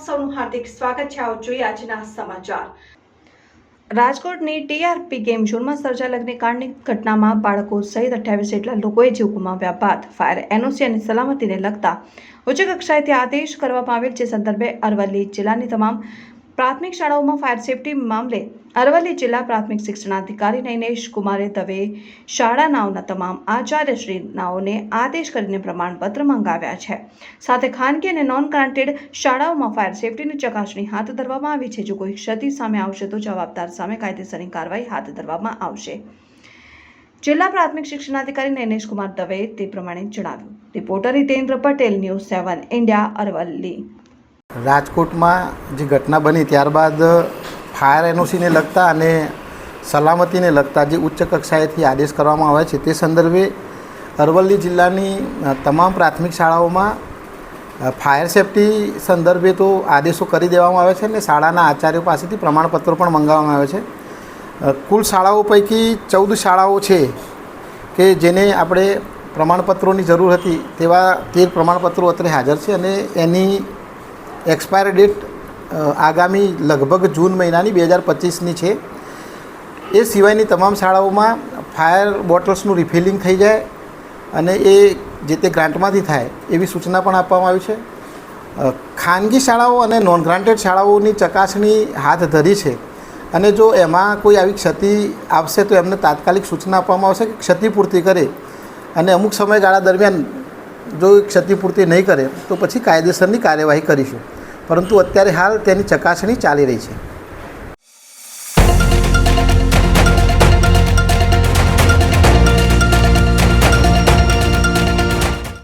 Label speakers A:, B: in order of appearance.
A: સૌનું હાર્દિક સ્વાગત છે. આવો જોઈએ આજના સમાચાર. રાજકોટની ટીઆરપી ગેમ ઝોનમાં સર્જાયેલ અગ્નિકાંડની ઘટનામાં બાળકો સહિત અઠ્યાવીસ જેટલા લોકોએ જીવ ગુમાવ્યા બાદ ફાયર એનઓસી અને સલામતીને લગતા ઉચ્ચ કક્ષાએથી આદેશ કરવામાં આવેલ, જે સંદર્ભે અરવલ્લી જિલ્લાની તમામ પ્રાથમિક શાળાઓમાં ફાયર સેફટી મામલે અરવલ્લી જિલ્લા પ્રાથમિક શિક્ષણાધિકારી નૈનેશ કુમારે દવે શાળાનાઓના તમામ આચાર્યશ્રીનાઓને આદેશ કરીને પ્રમાણપત્ર મંગાવ્યા છે. સાથે ખાનગી અને નોન ગ્રાન્ટેડ શાળાઓમાં ફાયર સેફટીની ચકાસણી હાથ ધરવામાં આવી છે. જો કોઈ ક્ષતિ સામે આવશે તો જવાબદાર સામે કાયદેસરની કાર્યવાહી હાથ ધરવામાં આવશે. જિલ્લા પ્રાથમિક શિક્ષણાધિકારી નૈનેશ કુમાર દવે તે પ્રમાણે જણાવ્યું. Reporter Hitendra Patel, news seven, India, Aravalli.
B: રાજકોટમાં જે ઘટના બની ત્યારબાદ ફાયર એનઓસીને લગતા અને સલામતીને લગતા જે ઉચ્ચ કક્ષાએથી આદેશ કરવામાં આવે છે, તે સંદર્ભે અરવલ્લી જિલ્લાની તમામ પ્રાથમિક શાળાઓમાં ફાયર સેફટી સંદર્ભે તો આદેશો કરી દેવામાં આવે છે અને શાળાના આચાર્યો પાસેથી પ્રમાણપત્રો પણ મંગાવવામાં આવે છે. કુલ શાળાઓ પૈકી ચૌદ શાળાઓ છે કે જેને આપણે પ્રમાણપત્રોની જરૂર હતી તેવા તેર પ્રમાણપત્રો અત્રે હાજર છે અને એની એક્સપાયર ડેટ આગામી લગભગ જૂન મહિનાની બે હજાર પચીસની છે. એ સિવાયની તમામ શાળાઓમાં ફાયર બોટલ્સનું રિફિલિંગ થઈ જાય અને એ જે તે ગ્રાન્ટમાંથી થાય એવી સૂચના પણ આપવામાં આવી છે. ખાનગી શાળાઓ અને નોન ગ્રાન્ટેડ શાળાઓની ચકાસણી હાથ ધરી છે અને જો એમાં કોઈ આવી ક્ષતિ આવશે તો એમને તાત્કાલિક સૂચના આપવામાં આવશે કે ક્ષતિપૂર્તિ કરે અને અમુક સમયગાળા દરમિયાન જો ક્ષતિપૂર્તિ નહીં કરે, તો પછી કાયદેસરની કાર્યવાહી કરીશું. પરંતુ અત્યારે હાલ તેની ચકાસણી ચાલી રહી છે.